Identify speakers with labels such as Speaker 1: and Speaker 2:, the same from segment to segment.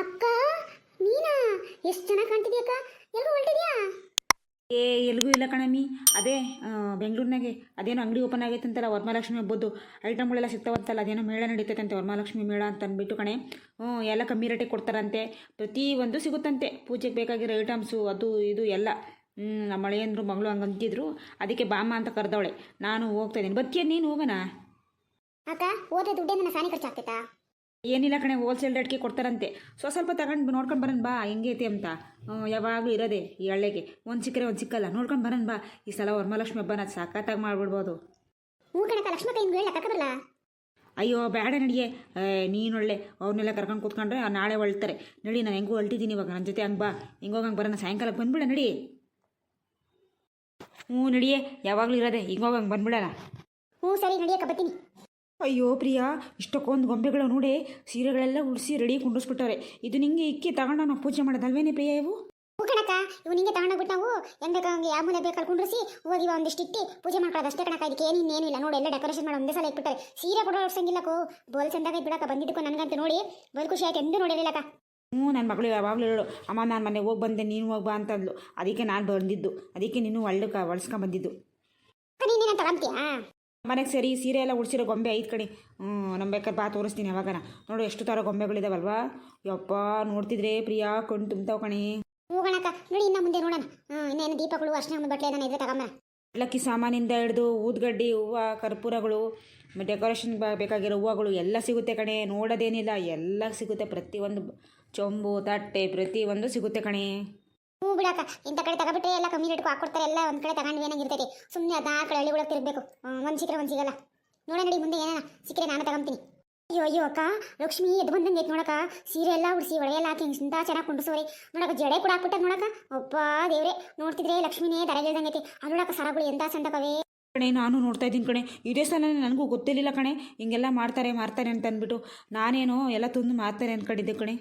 Speaker 1: ಅಕ್ಕ ನೀನಾ ಎಷ್ಟು ಚೆನ್ನಾಗಿ ಕಾಣ್ತಿದ್ಯಕ್ಕ ಎಲ್ಗೂ ಹೊರಟಿದ್ಯಾ?
Speaker 2: ಏ ಎಲ್ಗೂ ಇಲ್ಲ ಕಣಮ್ಮಿ. ಅದೇ ಬೆಂಗಳೂರಿನಾಗೆ ಅದೇನೋ ಅಂಗಡಿ ಓಪನ್ ಆಗೈತೆ ಅಂತಲ್ಲ ವರಮಹಾಲಕ್ಷ್ಮಿ ಹಬ್ಬದ್ದು. ಐಟಮ್ಗಳೆಲ್ಲ ಸಿಗ್ತಾವಂತಲ್ಲ ಅದೇನೋ ಮೇಳ ನಡೀತೈತಂತೆ ವರಮಹಾಲಕ್ಷ್ಮಿ ಮೇಳ ಅಂತ ಅಂದ್ಬಿಟ್ಟು ಕಣೆ. ಹ್ಞೂ ಎಲ್ಲ ಕಮ್ಮಿ ರೇಟಿಗೆ ಕೊಡ್ತಾರಂತೆ. ಪ್ರತಿ ಒಂದು ಸಿಗುತ್ತಂತೆ. ಪೂಜೆಗೆ ಬೇಕಾಗಿರೋ ಐಟಮ್ಸು ಅದು ಇದು ಎಲ್ಲ. ಹ್ಞೂ ನಮ್ಮ ಮಳೆಯಂದ್ರು ಮಗಳು ಹಂಗೆ ಅಂತಿದ್ರು. ಅದಕ್ಕೆ ಬಾಮ್ಮ ಅಂತ ಕರೆದವಳೆ. ನಾನು ಹೋಗ್ತಾ ಇದ್ದೀನಿ. ಬತ್ತೀಯ ನೀನು ಹೋಗೋಣ
Speaker 1: ಅಕ್ಕ ಹೋದ್ರೆ ದುಡ್ಡೇ ನನ್ನ ಸಾನಿ ಖರ್ಚಾಗ್ತೈತಾ?
Speaker 2: ಏನಿಲ್ಲ ಕಣೆ ಹೋಲ್ಸೇಲ್ ರೇಟ್ಗೆ ಕೊಡ್ತಾರಂತೆ. ಸೊ ಸ್ವಲ್ಪ ತಗೊಂಡು ನೋಡ್ಕೊಂಡು ಬರೋಣ ಬಾ ಹೆಂಗೈತೆ ಅಂತ. ಯಾವಾಗಲೂ ಇರೋದೆ ಈ ಹಳ್ಳಿಗೆ. ಒಂದು ಸಿಕ್ಕರೆ ಒಂದು ಸಿಕ್ಕಲ್ಲ ನೋಡ್ಕೊಂಡು ಬರೋಣ ಬಾ. ಈ ಸಲ ವರಮಹಾಲಕ್ಷ್ಮಿ ಹಬ್ಬನ ಸಾಕಾತಾಗಿ ಮಾಡಿಬಿಡ್ಬೋದು.
Speaker 1: ಹ್ಞೂ ಕಣಕ್ಕ ಲಕ್ಷ್ಮಕ್ಕ ಹಿಂಗೆ ಹೇಳ ಬರಲ್ಲ?
Speaker 2: ಅಯ್ಯೋ ಬೇಡ ನೀನು ನೀನೊಳ್ಳೆ ಅವ್ರನ್ನೆಲ್ಲ ಕರ್ಕೊಂಡು ಕೂತ್ಕೊಂಡ್ರೆ ನಾಳೆ ಹೊಳ್ತಾರೆ ನಡಿ ನಾನು ಹೆಂಗೂ ಹೊಲ್ಟಿದ್ದೀನಿ ಇವಾಗ. ನನ್ನ ಜೊತೆ ಹಂಗೆ ಬಾ. ಹಿಂಗೋಗಂಗೆ ಬರೋಣ? ಸಾಯಂಕಾಲಕ್ಕೆ ಬಂದ್ಬಿಡ ನಡಿ. ಹ್ಞೂ ನಡಿಯೇ. ಯಾವಾಗಲೂ ಇರೋದೆ. ಹಿಂಗೋಗಂಗೆ ಬಂದ್ಬಿಡೋಣ
Speaker 1: ಹ್ಞೂ ಸರಿ ನಡಿಯಕ್ಕೆ ಬರ್ತೀನಿ.
Speaker 2: ಅಯ್ಯೋ ಪ್ರಿಯಾ ಇಷ್ಟಕ್ಕೊಂದು ಗೊಂಬೆಗಳು ನೋಡಿ ಸೀರೆಗಳೆಲ್ಲ ಉಳಿಸಿ ರೆಡಿ ಕುಂಡಿಸ್ಬಿಟ್ಟವ್ರೆ. ಇದು ನಿಂಗೆ ಇಕ್ಕಿ ತಗೊಂಡು ನಾವು ಪೂಜೆ ಮಾಡೋದಲ್ವೇನೆ ಪ್ರಿಯಾ ಇವು?
Speaker 1: ಕಣಕ ಇವು ನಿಂಗೆ ತಗೊಂಡೋಗ್ಬಿಟ್ಟು ನಾವು ಹೆಂಗ್ ಬೇಕಾ ಹಂಗೆ ಯಾವ ಮೂಲೆ ಬೇಕು ಕುಂಡ್ರಿಸಿ ಹೋಗಿ ಒಂದಿಷ್ಟು ಇಟ್ಟು ಪೂಜೆ ಮಾಡ್ಕೊಳ್ಳೋದು ಅಷ್ಟೇ ಕಣಕ್ಕ ಇದಕ್ಕೆ ಏನು ಇನ್ನೇನು ಇಲ್ಲ. ನೋಡಿ ಎಲ್ಲ ಡೆಕೋರೇಷನ್ ಮಾಡಿ ಒಂದೇ ಸಲ ಇಟ್ಬಿಟ್ಟಾರೆ ಸೀರೆ ಕೊಡೋ ಅರ್ಸಂಗಿಲ್ಲಕ್ಕೋ ಬೋಲ್ ಚಂದಾಗ ಬಿಡಕ್ಕ ಬಂದಿದ್ದಕ್ಕೂ ನನಗಂತ ನೋಡಿ. ಬೋಲ್ ಖುಷಿ ಆಯ್ತು ಎಂದು ನೋಡಿರಲಿಲ್ಲಕ್ಕ
Speaker 2: ಹ್ಞೂ ನನ್ನ ಮಗಳು ಯಾವಾಗಲೂ ಹೇಳು ಅಮ್ಮ ನಾನು ಮನೆಗೆ ಹೋಗಿ ಬಂದೆ ನೀನು ಹೋಗ್ಬಾ ಅಂತಂದ್ಲು. ಅದಕ್ಕೆ ನಾನು ಬಂದಿದ್ದು. ಅದಕ್ಕೆ ನೀನು ಒಳ್ಳಕ ಬಂದಿದ್ದು
Speaker 1: ಅಕ್ಕ ನೀನೇನ ತಗೊಂತೀಯಾ
Speaker 2: ಮನೆಗೆ ಸರಿ ಸೀರೆ ಎಲ್ಲ ಉಡ್ಸಿರೋ ಗೊಂಬೆ ಐದು ಕಡೆ. ಹ್ಞೂ ನಮ್ಮ ಬೇಕಾದ್ರೆ ಬಾ ತೋರಿಸ್ತೀನಿ ಯಾವಾಗನ. ನೋಡು ಎಷ್ಟು ಥರ ಗೊಂಬೆಗಳಿದಾವಲ್ವಾ? ಯಪ್ಪ ನೋಡ್ತಿದ್ರೆ ಪ್ರಿಯಾ ಕಣ್ ತುಂಬ್ತಾವ ಕಣಿ.
Speaker 1: ಹೋಗೋಣಕ್ಕ ನೋಡಿ ಇನ್ನ ಮುಂದೆ ನೋಡೋಣ. ಇನ್ನೇನು ದೀಪಗಳು ಅರ್ಶನ ಒಂದು ಬಟ್ಟೆ ಏನಾನ ಇದ್ರೆ ತಗೊಂಬ
Speaker 2: ಲಕ್ಕಿ ಸಾಮಾನಿಂದ ಹಿಡಿದು ಊದ್ಗಡ್ಡಿ ಹೂವು ಕರ್ಪೂರಗಳು ಡೆಕೋರೇಷನ್ ಬೇಕಾಗಿರೋ ಹೂವುಗಳು ಎಲ್ಲ ಸಿಗುತ್ತೆ ಕಣೆ. ನೋಡೋದೇನಿಲ್ಲ ಎಲ್ಲ ಸಿಗುತ್ತೆ. ಪ್ರತಿಯೊಂದು ಚೊಂಬು ತಟ್ಟೆ ಪ್ರತಿಯೊಂದು ಸಿಗುತ್ತೆ ಕಣೆ.
Speaker 1: ಹ್ಞೂ ಬಿಡಕ್ಕ, ಇಂಥ ಕಡೆ ತಗೊಬಿಟ್ರೆ ಎಲ್ಲ ಕಮ್ಮಿ ರೇಟ್ಗೂ ಹಾಕೊಡ್ತಾರೆ, ಎಲ್ಲ ಒಂದು ಕಡೆ ತಗೊಂಡು ಏನಾಗಿರ್ತೈತಿ ಸುಮ್ಮನೆ ಅದು ಆ ಕಡೆ ಹಳ್ಳಿಗಳಿಗೆ ತಿರುಗಬೇಕು. ಒಂದು ಸಿಕ್ಕರೆ ಒಂದು ಸಿಗಲ್ಲ. ನೋಡ ನಡಿ, ಮುಂದೆ ಏನಾರ ಸಿಕ್ಕರೆ ನಾನು ತಗೊಂತೀನಿ. ಅಯ್ಯೋ ಅಯ್ಯೋ ಅಕ್ಕ, ಲಕ್ಷ್ಮಿ ಎದ್ದು ಬಂದಂಗೆ ಐತೆ ನೋಡಕ್ಕ. ಸೀರೆ ಎಲ್ಲ ಉಡಿಸಿ ಎಲ್ಲ ಹಾಕಿ ಇಂತ ಚೆನ್ನಾಗಿ ಕುಂಡಿಸೋರಿ ನೋಡಕ್ಕ, ಜಡೆ ಕೂಡ ಹಾಕ್ಬಿಟ್ಟಾರ ನೋಡಕ್ಕ. ಒಬ್ಬ ದೇವ್ರೆ, ನೋಡ್ತಿದ್ರೆ ಲಕ್ಷ್ಮಿನೇ ದರಗಿಲ್ದಂಗೆ ಐತಿ ಅಲ್ಲಿ ನೋಡಕ್ಕ, ಸರಗಳು ಎಂತ ಚಂದಕವೇ
Speaker 2: ಕಣೆ, ನಾನು ನೋಡ್ತಾ ಇದ್ದೀನಿ ಕಣೆ. ಇದೇ ಸಲ ನನಗೂ ಗೊತ್ತಿರಲಿಲ್ಲ ಕಣೆ. ಹಿಂಗೆಲ್ಲ ಮಾಡ್ತಾರೆ ಮಾಡ್ತಾರೆ ಅಂತ ಅಂದ್ಬಿಟ್ಟು ನಾನೇನೋ ಎಲ್ಲ ತಂದು ಮಾಡ್ತಾರೆ ಅಂದ್ಕೊಂಡಿದ್ದೆ ಕಣೆ.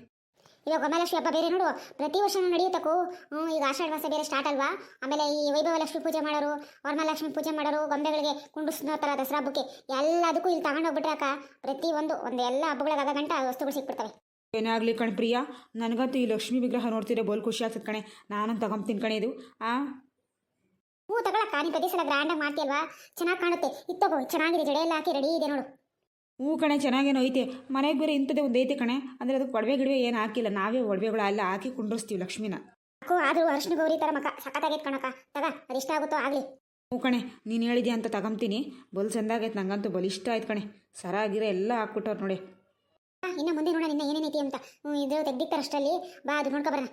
Speaker 1: ಇವಾಗ ಗೊಮ್ಮಲಕ್ಷ್ಮಿ ಹಬ್ಬ ಬೇರೆ ನೋಡು. ಪ್ರತಿ ವರ್ಷ ನಡೆಯುತ್ತಕ್ಕೂ. ಹ್ಞೂ ಈಗ ಆಷಾಢ ಮಾಸ ಬೇರೆ ಸ್ಟಾರ್ಟ್ ಅಲ್ವಾ? ಆಮೇಲೆ ಈ ವೈಭವ ಲಕ್ಷ್ಮಿ ಪೂಜೆ ಮಾಡೋರು ವರಮಹಾಲಕ್ಷ್ಮಿ ಪೂಜೆ ಮಾಡೋರು ಗೊಂಬೆಗಳಿಗೆ ಕುಂಡಿಸ್ನೋತರ ದಸರಾ ಹಬ್ಬಕ್ಕೆ ಎಲ್ಲದಕ್ಕೂ ಇಲ್ಲಿ ತಗೊಂಡೋಗ್ಬಿಟ್ರೆ ಅಕ್ಕ ಪ್ರತಿ ಒಂದು ಒಂದು ಎಲ್ಲ ಹಬ್ಬಗಳಿಗೆ ಗಂಟ ವಸ್ತುಗಳು ಸಿಕ್ಬಿಡ್ತವೆ.
Speaker 2: ಏನಾಗಲಿ ಕಣ್ ಪ್ರಿಯಾ ನನಗಂತೂ ಈ ಲಕ್ಷ್ಮಿ ವಿಗ್ರಹ ನೋಡ್ತಿದ್ರೆ ಬೋಲ್ ಖುಷಿ ಆಗ್ತದೆ ಕಣೆ. ನಾನು ತಗೊಂತೀನಿ ಕಣೆ ಇದು. ಆ?
Speaker 1: ಹ್ಞೂ ತಗೊಳಕ್ಕ ನೀನು ಪ್ರತಿ ಸಲ ಗ್ರ್ಯಾಂಡಾಗಿ ಮಾಡ್ತೀಯಲ್ವಾ? ಚೆನ್ನಾಗಿ ಕಾಣುತ್ತೆ. ಇತ್ತಗೋ ಚೆನ್ನಾಗಿದೆ ಜಡೆ ಎಲ್ಲ ಹಾಕಿ ರೆಡಿ ಇದೆ ನೋಡು.
Speaker 2: ಹ್ಞೂ ಕಣೆ ಚೆನ್ನಾಗೇನೋ ಐತೆ. ಮನೆಗೆ ಬೇರೆ ಇಂಥದ್ದೇ ಒಂದು ಐತೆ ಕಣೆ. ಅಂದರೆ ಅದಕ್ಕೆ ಒಡವೆ ಗಿಡವೆ ಏನು ಹಾಕಿಲ್ಲ. ನಾವೇ ಒಡವೆಗಳು ಎಲ್ಲ ಹಾಕಿ ಕುಂಡ್ರಿಸ್ತೀವಿ ಲಕ್ಷ್ಮೀನ.
Speaker 1: ಅಕ್ಕೋ ಆದರೂ ಅರ್ಶಿನ ಗೌರಿ ಥರ ಮಕ್ಕ ಸಖತ್ತಾಗೈತೆ ಕಣಕ್ಕ. ತಗ ಅದಿಷ್ಟ ಆಗುತ್ತೋ ಆಗಲಿ.
Speaker 2: ಹ್ಞೂ ಕಣೆ ನೀನು ಹೇಳಿದ್ಯಾ ಅಂತ ತಗೊಂತೀನಿ ಬಲ್ ಚಂದಾಗೈತೆ ನಂಗಂತೂ ಬಲ್ ಇಷ್ಟ ಆಯ್ತು ಕಣೆ. ಸರ ಆಗಿರೋ ಎಲ್ಲ ಹಾಕ್ಬಿಟ್ಟವ್ರು ನೋಡಿ.
Speaker 1: ಇನ್ನು ಮುಂದೆ ನೋಡೋಣ ಏನೇನು ಐತಿ ಅಂತ. ಹ್ಞೂ ಇದು ತೆಗ್ದಿಕ್ತಾರೆ ಅಷ್ಟರಲ್ಲಿ. ಬಾ ಅದು ನೋಡ್ಕೊ ಬರೋಣ.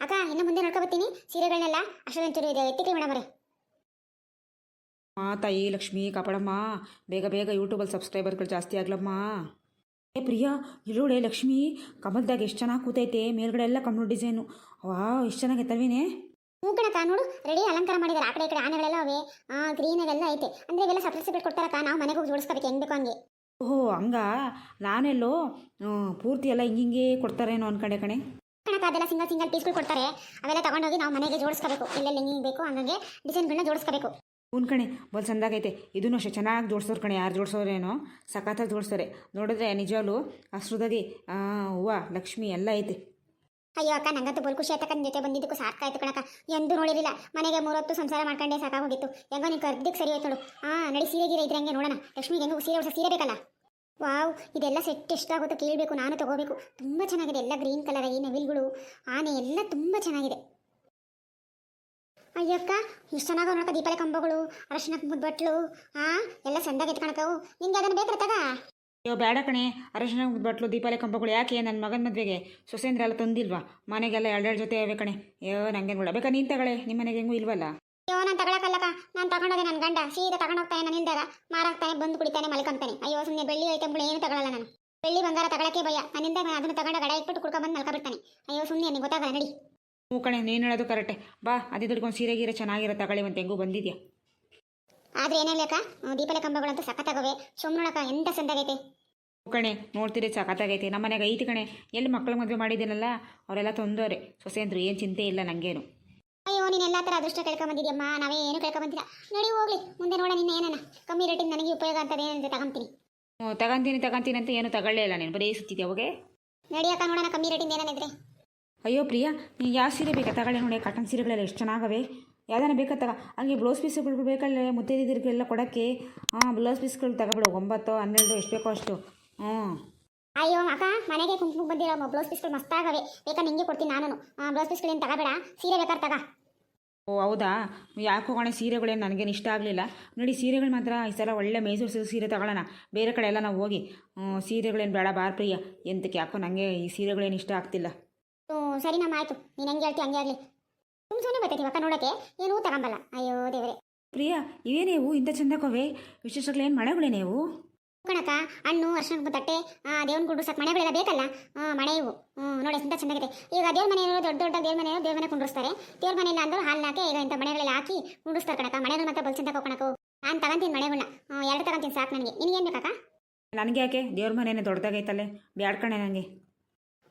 Speaker 1: ಅಕ್ಕ ಇನ್ನು ಮುಂದೆ ನೋಡ್ಕೊಬತ್ತೀನಿ ಸೀರೆಗಳನ್ನೆಲ್ಲ ಸೀರೆಗಳನ್ನೆಲ್ಲ ಅಷ್ಟೊಂಚೂರು ಇದೆ. ಎತ್ತಿಕ್ಲಿ ಮೇಡಮ್
Speaker 2: ಮಾ ತಾಯಿ ಲಕ್ಷ್ಮಿ ಕಾಪಾಡಮ್ಮ ಬೇಗ ಬೇಗ ಯೂಟ್ಯೂಬಲ್ಲಿ ಸಬ್ಸ್ಕ್ರೈಬರ್ಗಳು ಜಾಸ್ತಿ ಆಗ್ಲಮ್ಮ. ಏ ಪ್ರಿಯಾ ಇಲ್ಲೋಡೆ ಲಕ್ಷ್ಮಿ ಕಮಲ್ದಾಗ ಎಷ್ಟು ಚೆನ್ನಾಗಿ ಕೂತೈತೆ ಮೇಲ್ಗಡೆ ಎಲ್ಲ ಕಮಲ್ ಡಿಸೈನು ವಾ ಎಷ್ಟು ಚೆನ್ನಾಗೈತಲ್ವೇನೆ
Speaker 1: ಹ್ಞೂ ಕಣಕ್ಕ ನೋಡು ರೆಡಿ ಅಲಂಕಾರ ಮಾಡಿದ್ದಾರೆ ಆ ಕಡೆ ಈ ಕಡೆ ಆನೆಗಳೆಲ್ಲ ಅವೆ. ಗ್ರೀನ್ ಎಲ್ಲ ಐತೆ. ಅಂದ್ರೆ ಇವೆಲ್ಲ ಸಪ್ರೇಟ್ ಸಪ್ರೇಟ್ ಕೊಡ್ತಾರಕ್ಕ ನಾವು ಮನೆಗೆ ಹೋಗಿ ಜೋಡಿಸ್ಕೋಬೇಕು ಹೆಂಗ್ ಬೇಕೋ ಹಂಗೆ.
Speaker 2: ಓಹೋ ಹಂಗ? ನಾನೆಲ್ಲೋ ಪೂರ್ತಿ ಎಲ್ಲ ಹಿಂಗಿಂಗೆ ಕೊಡ್ತಾರೇನೋ ಅನ್ಕಂಡೆ ಕಣೆ.
Speaker 1: ಕಣಕ್ಕ ಅದೆಲ್ಲ ಸಿಂಗಲ್ ಸಿಂಗಲ್ ಪೀಸ್ಗಳು ಕೊಡ್ತಾರೆ. ಅವೆಲ್ಲ ತಗೊಂಡೋಗಿ ನಾವು ಮನೆಗೆ ಜೋಡಿಸ್ಕೋಬೇಕು. ಎಲ್ಲೆಲ್ಲಿ ಹೆಂಗೆ ಬೇಕು ಹಂಗಂಗೆ ಡಿಸೈನ್ಗಳನ್ನ ಜೋಡಿಸ್ಕೋಬೇಕು.
Speaker 2: ಹ್ಞೂ ಕಣೆ, ಬಲ್ ಚಂದಾಗೈತೆ. ಇದನ್ನು ಅಷ್ಟೇ ಚೆನ್ನಾಗಿ ಜೋಡ್ಸೋರು ಕಣೆ, ಯಾರು ಜೋಡ್ಸೋರೇನೋ? ಸಖತ್ತಾಗಿ ಜೋಡ್ಸೋರೆ ನೋಡಿದ್ರೆ ನಿಜವಾಗ್ಲೂ ಅಶ್ರದಾಗಿ ಹೂವು, ಲಕ್ಷ್ಮಿ ಎಲ್ಲ ಐತೆ.
Speaker 1: ಅಯ್ಯೋ ಅಕ್ಕ, ನಂಗಂತೂ ಬೋಲ್ ಖುಷಿ ಆಯ್ತಕ್ಕ ಜೊತೆ ಬಂದಿದ್ದಕ್ಕೂ ಸಾಕಾಯ್ತು ಕಣಕ್ಕ. ಎಂದೂ ನೋಡಿರಲಿಲ್ಲ. ಮನೆಗೆ ಮೂರೊತ್ತು ಸಂಸಾರ ಮಾಡ್ಕೊಂಡೆ ಸಾಕಾಗೋಗಿತ್ತು. ಹೆಂಗೋ ನೀನು ಕರ್ದಿದ್ದಕ್ಕೆ ಸರಿ ಆಯ್ತು ಹಾಂ ನಡಿ ಸೀರೆ ಗೀರೆ ಇದ್ರೆ ಹಂಗೆ ನೋಡೋಣ. ಲಕ್ಷ್ಮಿಗೆ ಹೆಂಗೋ ಸೀರೆ ಹೊಸ ಸೀರೆ ಬೇಕಲ್ಲ? ವಾವ್, ಇದೆಲ್ಲ ಸೆಟ್ ಎಷ್ಟಾಗುತ್ತೋ ಕೇಳಬೇಕು, ನಾನು ತಗೋಬೇಕು. ತುಂಬ ಚೆನ್ನಾಗಿದೆ, ಎಲ್ಲ ಗ್ರೀನ್ ಕಲರ್, ಈ ನವಿಲ್ಗಳು, ಆನೆ ಎಲ್ಲ ತುಂಬ ಚೆನ್ನಾಗಿದೆ. ಅಯ್ಯಕ್ಕ ಇಷ್ಟು ಚೆನ್ನಾಗಿ ನೋಡಕ್ಕ ದೀಪಾವಳಿ ಕಂಬಗಳು ಅರಶಿನ ಮುದ್ಬಟ್ಲು ಆ ಎಲ್ಲ ಸಂದಾಗೈತೆ ಎತ್ಕೊಳಕವು ನಿಂಗೆ ಅದನ್ನು ಬೇಕ್ರ ತಗ
Speaker 2: ಅಯ್ಯೋ ಬೇಡ ಕಣೆ. ಅರಶಿನ ಬಟ್ಲು ದೀಪಾವಳಿ ಕಂಬಗಳು ಯಾಕೆ? ನನ್ನ ಮಗನ ಮದುವೆಗೆ ಸೊಸೇಂದ್ರ ಎಲ್ಲ ತಂದಿಲ್ವಾ? ಮನೆಗೆಲ್ಲ ಎರಡೆರಡು ಜೊತೆ ಇವೆ ಕಣೆ. ಅಯ್ಯೋ ನಂಗೆ ನೋಡಬೇಕ ಬೇಕಾ ನೀನು ತಗೊಳ್ಳೆ ನಿಮ್ಮ ಮನೆಗೆ ಹೆಂಗೂ ಇಲ್ವಲ್ಲ?
Speaker 1: ಅಯ್ಯೋ ನಾನು ತಗೊಳಕಲ್ಲಕ್ಕ ನಾನು ತಗೊಂಡೋದೆ ನನ್ನ ಗಂಡ. ಸೀದಾ ತಗೊಂಡೋಗ್ತಾನೆ ನಾನು ಇಲ್ದಾಗ ಮಾರಾಗ್ತಾನೆ ಬಂದು ಕುಡಿತಾನೆ ಮಲ್ಕೊಂತಾನೆ. ಅಯ್ಯೋ ಸುಮ್ಮನೆ ಬೆಳ್ಳಿ ಐಟಮ್ಗಳು ಏನು ತಗೊಳ್ಳಲ್ಲ ನಾನು. ಬೆಳ್ಳಿ ಬಂಗಾರ ತಗೊಳಕ್ಕೆ ಭಯ. ನನ್ನಿಂದ ನಾನು ಅದನ್ನು ತಗೊಂಡು ಗಡ ಇಟ್ಬಿಟ್ಟು ಕುಡ್ಕೊಂಬಂದು ಮಲ್ಕೊಬಿಡ್ತಾನೆ. ಅಯ್ಯೋ ಸುಮ್ಮನೆ ನಿಂಗೆ ಗೊತ್ತಾಗಲ್ಲ ನಡಿ.
Speaker 2: ಹ್ಞೂ ಕಣೆ ನೀನು ಹೇಳೋದು ಕರೆಕ್ಟೆ. ಬಾ ಅದೇ ದುಡ್ಕೊಂಡು ಸೀರೆ ಗೀರೆ ಚೆನ್ನಾಗಿರೋ ತಗೊಳ್ಳಿ ಒಂದು ತೆಂಗು ಬಂದಿದ್ಯಾ.
Speaker 1: ಆದ್ರೆ ಏನೇಳಕ್ಕ ದೀಪಲೆ ಕಂಬಗಳಂತೂ ಸಖತ್ತಾಗವೆ. ನೋಡಕ ಎಂತ ಸಂದಾಗೈತೆ.
Speaker 2: ಹ್ಞೂ ಕಣೆ ನೋಡ್ತೀರಿ ಸಖತ್ತಾಗೈತೆ. ನಮ್ಮ ಮನೆಗೆ ಐತಿ ಕಣೆ ಎಲ್ಲಿ ಮಕ್ಕಳು ಮದುವೆ ಮಾಡಿದ್ದೀನಲ್ಲ ಅವರೆಲ್ಲ ತಂದೋರೆ. ಸೊಸೆಯಂದ್ರು ಏನು ಚಿಂತೆ ಇಲ್ಲ ನನಗೇನು
Speaker 1: ಅಯ್ಯೋ ನೀನು ಎಲ್ಲ ಥರ ಅದೃಷ್ಟ ಕೇಳ್ಕೊಂಬಂದಿದ್ಯಮ್ಮ ನಾವೇ ಏನು ಕೇಳ್ಕೊಂಬಂದಿಲ್ಲ. ನಡಿ ಹೋಗ್ಲಿ ಮುಂದೆ ನೋಡ ನಿನ್ನ ಏನೇನ. ಕಮ್ಮಿ ರೇಟಿಂದ ನನಗೆ ಉಪಯೋಗ ಅಂತದೇ ಏನಂತ ತಗೊಂತೀನಿ.
Speaker 2: ಹ್ಞೂ ತಗೊಂತೀನಿ ತಗೊಂತೀನಿ ಅಂತ ಏನು ತಗೊಳ್ಳೇ ಇಲ್ಲ ನೀನು. ಬರೀ ಸುತ್ತಿದ್ದೆ ಅವಾಗೆ
Speaker 1: ನಡಿಯಕ್ಕ ನೋಡೋಣ ಕಮ್ಮಿ ರೇಟಿಂದ ಏನೇನಿದ್ರೆ
Speaker 2: ಅಯ್ಯೋ ಪ್ರಿಯಾ ನೀನು ಯಾವ ಸೀರೆ ಬೇಕಾ? ತಗೊಳ್ಳಿ ನೋಡಿ ಕಾಟನ್ ಸೀರೆಗಳೆಲ್ಲ ಎಷ್ಟು ಚೆನ್ನಾಗವೆ. ಯಾವ್ದಾನ ಬೇಕಾ ತಗ. ಹಂಗೆ ಬ್ಲೌಸ್ ಪೀಸ್ಗಳು ಬೇಕಲ್ಲ ಮುತ್ತೈದಿದ್ರಿಗೆಲ್ಲ ಕೊಡೋಕ್ಕೆ. ಹಾಂ ಬ್ಲೌಸ್ ಪೀಸ್ಗಳು ತಗೊಬಿಡು. ಒಂಬತ್ತು ಹನ್ನೆರಡು ಎಷ್ಟು ಬೇಕೋ ಅಷ್ಟು. ಹ್ಞೂ
Speaker 1: ಅಯ್ಯೋ ಅಕ್ಕ ಮನೆಗೆ ಕುಂಕುಮ ಬಂದಿರೋ ಬ್ಲೌಸ್ ಪೀಸ್ಗಳು ಮಸ್ತಾಗವೆ ಬೇಕಾ ನಿಂಗೆ ಕೊಡ್ತೀನಿ ನಾನು ಬ್ಲೌಸ್ ಪೀಸ್ಗಳೇನು ತಗೋಬೇಡ? ಸೀರೆ ಬೇಕಾದ್ರೆ ತಗ?
Speaker 2: ಓ ಹೌದಾ? ಯಾಕೋ ಕಣೆ ಸೀರೆಗಳೇನು ನನಗೇನು ಇಷ್ಟ ಆಗಲಿಲ್ಲ. ನೋಡಿ ಸೀರೆಗಳು ಮಾತ್ರ ಈ ಸಲ ಒಳ್ಳೆ ಮೈಸೂರು ಸಿಲ್ಕ್ ಸೀರೆ ತಗೊಳ್ಳೋಣ. ಬೇರೆ ಕಡೆ ಎಲ್ಲ ನಾವು ಹೋಗಿ. ಸೀರೆಗಳೇನು ಬೇಡ ಬಾರ್ ಪ್ರಿಯ. ಎಂತಕ್ಕೆ ಯಾಕೋ ನನಗೆ ಈ ಸೀರೆಗಳೇನು ಇಷ್ಟ ಆಗ್ತಿಲ್ಲ.
Speaker 1: ಹ್ಞೂ ಸರಿ ನಮ್ಮ ಆಯ್ತು. ನೀನು ಹೆಂಗೆ ಹೇಳ್ತಿ ಹಂಗೆ ಆಗಲಿ ಸುಮ್ಮ ಸುಮ್ಮನೆ ನೋಡೋಕ್ಕೆ. ಏನೂ ತಗೊಂಬಲ್ಲ ಅಯ್ಯೋ ದೇವ್ರೆ.
Speaker 2: ಪ್ರಿಯಾ ಇವೇನೇವು ಇಂಥ ಚಂದಕ್ಕವೆ ಮಳೆಗಳೇ ನೀವು?
Speaker 1: ಕಣಕ ಹಣ್ಣು ಅರ್ಶಿನ ತಟ್ಟೆ ದೇವನ ಕುಂಡ್ರಸಕ್ಕೆ ಮನೆಗಳೆಲ್ಲ ಬೇಕಲ್ಲ? ಮಣೆ ಇವು. ನೋಡಿ ಇಂಥ ಚೆನ್ನಾಗಿದೆ ಈಗ ದೇವ್ರ ಮನೆ ದೊಡ್ಡ ದೊಡ್ಡ ದೇವ್ರ ಮನೆ ದೇವ್ರ ಮನೆ ಕುಂಡ್ರಿಸ್ತಾರೆ. ದೇವ್ರ ಮನೆ ಇಲ್ಲ ಅಂದ್ರೆ ಹಾಲು ಹಾಕಿ ಈಗ ಇಂಥ ಮನೆಗಳೆಲ್ಲ ಹಾಕಿ ಕುಂಡ್ರಿಸ್ತಾರೆ ಕಣಕ ಮನೆಗಳು ಮಾತ್ರ ಬಲ್ಸಿಂದ ಕಣಕು ನಾನು ತಗೊಂತೀನಿ ಮನೆಗಳನ್ನ ಎರಡು ತಗೊಂತೀನಿ ಸಾಕು ನನಗೆ. ನಿನಗೇನು ಬೇಕಾಕ
Speaker 2: ನನಗೆ ಯಾಕೆ? ದೇವ್ರ ಮನೇನೆ ದೊಡ್ಡದಾಗೈತಲ್ಲೇ. ಬ್ಯಾಡ್ಕಣೆ ನನಗೆ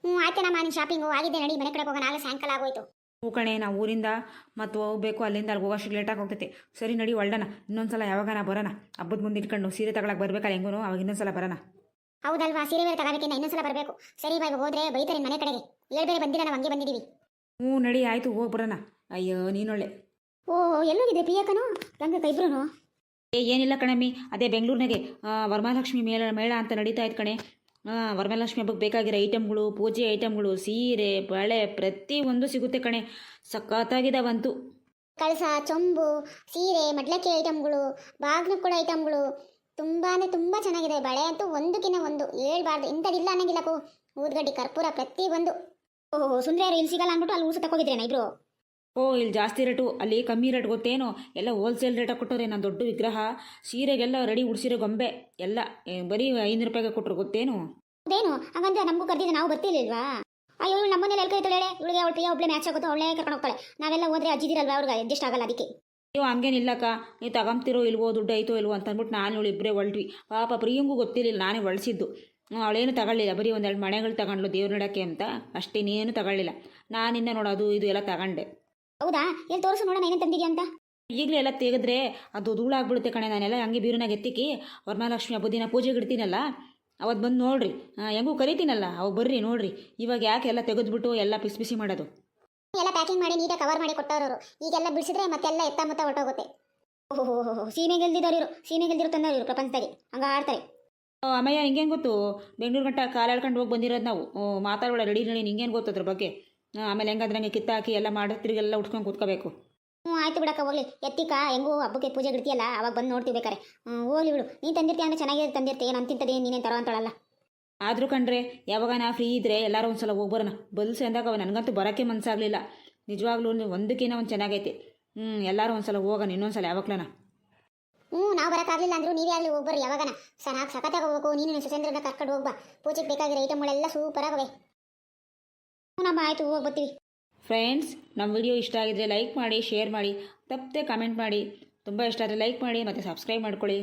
Speaker 1: ಹ್ಞೂ ಆಯ್ತು ನಮ್ಮ ನೀನು ಶಾಪಿಂಗು ಆಗಿದೆ ನಡಿ ಮನೆ ಕಡೆ ಹೋಗೋಣ ಆಗ ಸಾಯಂಕಾಲ ಆಗೋಯ್ತು.
Speaker 2: ಹ್ಞೂ ಕಣೆ ನಾವು ಊರಿಂದ ಮತ್ತು ಹೋಗ್ಬೇಕು ಅಲ್ಲಿಂದ ಅಲ್ಲಿ ಹೋಗೋಷ್ಟು ಲೇಟಾಗಿ ಹೋಗ್ತೈತೆ. ಸರಿ ನಡಿ ಒಳ್ಡನ ಇನ್ನೊಂದ್ಸಲ ಯಾವಾಗನ ಬರೋಣ? ಹಬ್ಬದ ಮುಂದೆ ಇಟ್ಕೊಂಡು ಸೀರೆ ತಗೊಳಕ್ಕೆ ಬರಬೇಕಲ್ಲ ಹೆಂಗೂ ಅವಾಗ ಇನ್ನೊಂದ್ಸಲ ಬರೋಣ.
Speaker 1: ಹೌದಲ್ವಾ ಸೀರೆ ಬೇರೆ ತಗೋಬೇಕಿನ್ನ ಇನ್ನೊಂದ್ಸಲ ಬರಬೇಕು. ಸರಿ ಬಾಯ್ ಹೋದ್ರೆ ಬೈತಾರೆ ಮನೆ ಕಡೆಗೆ. ಏಳು ಬೇರೆ ಬಂದಿಲ್ಲ ನಾವು ಹಂಗೆ ಬಂದಿದ್ದೀವಿ
Speaker 2: ಹ್ಞೂ ನಡಿ ಆಯಿತು ಹೋಗಿ ಬರೋಣ. ಅಯ್ಯೋ ನೀನೊಳ್ಳೆ
Speaker 1: ಓ ಎಲ್ಲೋಗಿದೆ ಪ್ರಿಯಕನು? ರಂಗ ಕೈಬ್ರೂ
Speaker 2: ಏ ಏನಿಲ್ಲ ಕಣಮ್ಮಿ ಅದೇ ಬೆಂಗಳೂರಿನಾಗೆ ವರಮಹಾಲಕ್ಷ್ಮಿ ಮೇಳ ಮೇಳ ಅಂತ ನಡೀತಾ ಇತ್ತು ಕಣೆ. ವರಮಹಾಲಕ್ಷ್ಮಿ ಹಬ್ಬಕ್ಕೆ ಬೇಕಾಗಿರೋ ಐಟಮ್ಗಳು ಪೂಜೆ ಐಟಮ್ಗಳು ಸೀರೆ, ಬಳೆ ಪ್ರತಿಯೊಂದು ಸಿಗುತ್ತೆ ಕಣೆ. ಸಖತ್ತಾಗಿದಾವಂತೂ.
Speaker 1: ಕಳಸ, ಚೊಂಬು, ಸೀರೆ, ಮಡ್ಲಕ್ಕಿ ಐಟಮ್ಗಳು ಬಾಗ್ಲುಗಳ ಐಟಮ್ಗಳು ತುಂಬಾ ತುಂಬ ಚೆನ್ನಾಗಿದೆ. ಬಳೆ ಅಂತೂ ಒಂದಕ್ಕಿಂತ ಒಂದು. ಹೇಳ್ಬಾರ್ದು. ಇಂಥದ್ದಿಲ್ಲ ಅನ್ನಂಗಿಲ್ಲಕ್ಕೂ. ಊದ್ಗಡ್ಡಿ, ಕರ್ಪೂರ ಪ್ರತಿ ಒಂದು. ಓಹೋ, ಸುಂದರ ಇಲ್ಲಿ ಸಿಗಲ್ಲ ಅಂದ್ಬಿಟ್ಟು ಅಲ್ಲಿ ಊಸ ತಗೋಗಿದ್ರೇನ ಇಬ್ರು?
Speaker 2: ಓ ಇಲ್ಲಿ ಜಾಸ್ತಿ ರೇಟು ಅಲ್ಲಿ ಕಮ್ಮಿ ರೇಟ್ ಗೊತ್ತೇನು? ಎಲ್ಲ ಹೋಲ್ಸೇಲ್ ರೇಟಾಗಿ ಕೊಟ್ಟವ್ರೆ ನಾನು ದೊಡ್ಡ ವಿಗ್ರಹ. ಸೀರೆಗೆಲ್ಲ ರೆಡಿ ಉಡ್ಸಿರೋ ಗೊಂಬೆ. ಎಲ್ಲ ಬರೀ ಐನೂರು ರೂಪಾಯಿಗೆ ಕೊಟ್ಟರು ಗೊತ್ತೇನು?
Speaker 1: ಅದೇನು? ಹಂಗಂದ್ರೆ ನಮಗೂ ಕರೆದಿದ್ದೆ ನಾವು ಬರ್ತಿರ್ಲಿಲ್ವಾ? ಅಯ್ಯೋ ಇವಳು ನಮ್ಮನೇಲಿ ಎಲ್ಲಿ ಕೈತಾಳೆ ಇವಳಿಗೆ ಅವಳು ಪ್ರಿಯ ಒಬ್ಳೆ ಮ್ಯಾಚ್ ಆಗುತ್ತೋ ಅವಳೇ ಕರ್ಕೊಂಡು ಹೋಗ್ತಾಳೆ. ನಾವೆಲ್ಲ ಹೋದ್ರೆ ಅಜ್ಜಿದಿರಲ್ವಾ ಅವ್ರಿಗೆ? ಅಡ್ಜಸ್ಟ್ ಆಗಲ್ಲ ಅದಕ್ಕೆ.
Speaker 2: ನೀವು ಹಂಗೇನಿಲ್ಲಕ್ಕ ನೀವು ತಗೊಂತಿರೋ ಇಲ್ವೋ ದುಡ್ಡು ಐತೋ ಇಲ್ವೋ ಅಂತ ಅಂದ್ಬಿಟ್ಟು ನಾನು ಇವಳು ಇಬ್ಬರೇ ಹೊಲ್ಟ್ವಿ. ಪಾಪ ಪ್ರಿಯಂಗೂ ಗೊತ್ತಿರಲಿಲ್ಲ ನಾನೇ ಬಳಸಿದ್ದು ಅವಳೇನು ತಗೊಳ್ಳಿಲ್ಲ. ಬರೀ ಒಂದೆರಡು ಮನೆಗಳು ತಗೊಂಡ್ಲು ದೇವ್ರು ನಡಕ್ಕೆ ಅಂತ. ಅಷ್ಟೇ ನೀನು ತಗೊಳ್ಳಿಲ್ಲ. ನಾನಿನ್ನ ನೋಡು ಅದು ಇದು ಎಲ್ಲ ತಗೊಂಡೆ.
Speaker 1: ಹೌದಾ? ಎಲ್ಲಿ ತೋರಿಸು ನೋಡೋಣ ಏನೇನು ತಂದಿದ್ಯಾ ಅಂತ.
Speaker 2: ಈಗಲೇ ಎಲ್ಲ ತೆಗೆದ್ರೆ ಅದು ಧೂಳಾಗ್ಬಿಡುತ್ತೆ ಕಣೆ ನಾನೆಲ್ಲ ಹಂಗೆ ಬೀರುನಾಗ ಎತ್ತಿಕ್ಕಿ ವರಮಹಾಲಕ್ಷ್ಮಿ ಹಬ್ಬದ ದಿನ ಪೂಜೆಗೆ ಇಡ್ತೀನಲ್ಲ ಅವತ್ತು ಬಂದು ನೋಡ್ರಿ. ಹೆಂಗೂ ಕರಿತೀನಲ್ಲ ಅವು ಬರ್ರಿ ನೋಡ್ರಿ. ಇವಾಗ ಯಾಕೆ ಎಲ್ಲ ತೆಗೆದ್ಬಿಟ್ಟು ಎಲ್ಲ ಪಿಸ್ ಬಿಸಿ ಮಾಡೋದು?
Speaker 1: ಎಲ್ಲ ಪ್ಯಾಕಿಂಗ್ ಮಾಡಿ ನೀಟಾಗಿ ಕವರ್ ಮಾಡಿ ಕೊಟ್ಟವರು ಈಗೆಲ್ಲ ಬಿಡಿಸಿದ್ರೆ ಮತ್ತೆಲ್ಲ ಎತ್ತ ಮುತ್ತ ಹೊರಟೋಗುತ್ತೆ. ಓಹೋ ಸೀಮೆ ಗೆಲ್ದಿದ್ದವ್ರು ಇವರು ಸೀಮೆ ಗೆಲ್ದಿರೋ ತಂದವ್ರು ಪ್ರಪಂಚದಾಗೆ. ಹಂಗ ಆಡ್ತಾರೆ.
Speaker 2: ಅಮ್ಮಯ್ಯ ನಿಂಗೇನು ಗೊತ್ತು? ಬೆಂಗಳೂರು ಗಂಟ ಕಾಲಾಡ್ಕೊಂಡು ಹೋಗಿ ಬಂದಿರೋದು ನಾವು. ಮಾತಾಡೋಣ ರೆಡಿ ರೆಡಿ ನಿಂಗೇನು ಗೊತ್ತು ಅದ್ರ ಬಗ್ಗೆ? ಆಮೇಲೆ ಹೆಂಗಾದ್ರೆ ಹಂಗೆ ಕಿತ್ತಾಕಿ ಎಲ್ಲ ಮಾಡಿ ತಿರುಗೆಲ್ಲ ಉಟ್ಕೊಂಡು ಕೂತ್ಕೋಬೇಕು.
Speaker 1: ಹ್ಞೂ ಆಯ್ತು ಬಿಡಕ್ಕ ಹೋಗ್ಲಿ. ಎತ್ತಿಕ ಹೆಂಗೂ ಹಬ್ಬಕ್ಕೆ ಪೂಜೆ ಇಡ್ತೀಯಲ್ಲ ಅವಾಗ ಬಂದು ನೋಡ್ತೀವಿ ಬೇಕಾರೆ. ಹೋಗ್ಲಿ ಬಿಡು. ನೀನು ತಂದಿರ್ತೀಯ ಅಂದ್ರೆ ಚೆನ್ನಾಗಿ ತಂದಿರ್ತೀಯ ನಾನು ತಿಂತದೆ ನೀನೇನು ತರೋ ಅಂತಳಲ್ಲ.
Speaker 2: ಆದರೂ ಕಂಡ್ರೆ ಯಾವಾಗ ನಾ ಫ್ರೀ ಇದ್ದರೆ ಎಲ್ಲರೂ ಒಂದು ಸಲ ಹೋಗಿ ಬರೋಣ. ಬಲ್ಸೆ ಅಂದಾಗ ಅವ ನನಗಂತೂ ಬರೋಕ್ಕೆ ಮನಸ್ಸಾಗಲಿಲ್ಲ ನಿಜವಾಗ್ಲೂ ಒಂದಕ್ಕಿಂತ ಒಂದು ಚೆನ್ನಾಗೈತಿ. ಹ್ಞೂ ಎಲ್ಲರೂ ಒಂದು ಸಲ ಹೋಗೋಣ ಇನ್ನೊಂದು ಸಲ ಯಾವಾಗ್ಲನ
Speaker 1: ಹ್ಞೂ ನಾವು ಬರೋಕ್ಕಾಗಲಿಲ್ಲ ಅಂದರೂ ನೀವೇ ಆಗಲಿ ಹೋಗ್ಬರ್ರಿ ಯಾವಾಗನ. ಚೆನ್ನಾಗಿ ಸಕತ್ತಾಗಿ ಹೋಗ್ಬೇಕು. ನೀನು ಸುಚೇಂದ್ರನ ಕರ್ಕೊಂಡು ಹೋಗ್ಬಾ ಪೂಜೆಗೆ ಬೇಕಾಗಿರೋ ಐಟಮ್ಗಳೆಲ್ಲ ಸೂಪರ್ ಆಗವೆ ಹ್ಞೂ ನಮ್ಮ ಆಯಿತು, ಹೋಗಿ, ಬರ್ತೀವಿ.
Speaker 2: ಫ್ರೆಂಡ್ಸ್ ನಮ್ಮ ವಿಡಿಯೋ ಇಷ್ಟ ಆಗಿದ್ರೆ ಲೈಕ್ ಮಾಡಿ ಶೇರ್ ಮಾಡಿ, ತಪ್ಪದೆ ಕಮೆಂಟ್ ಮಾಡಿ. ತುಂಬ ಇಷ್ಟ ಆದರೆ ಲೈಕ್ ಮಾಡಿ ಮತ್ತು ಸಬ್ಸ್ಕ್ರೈಬ್ ಮಾಡ್ಕೊಳ್ಳಿ.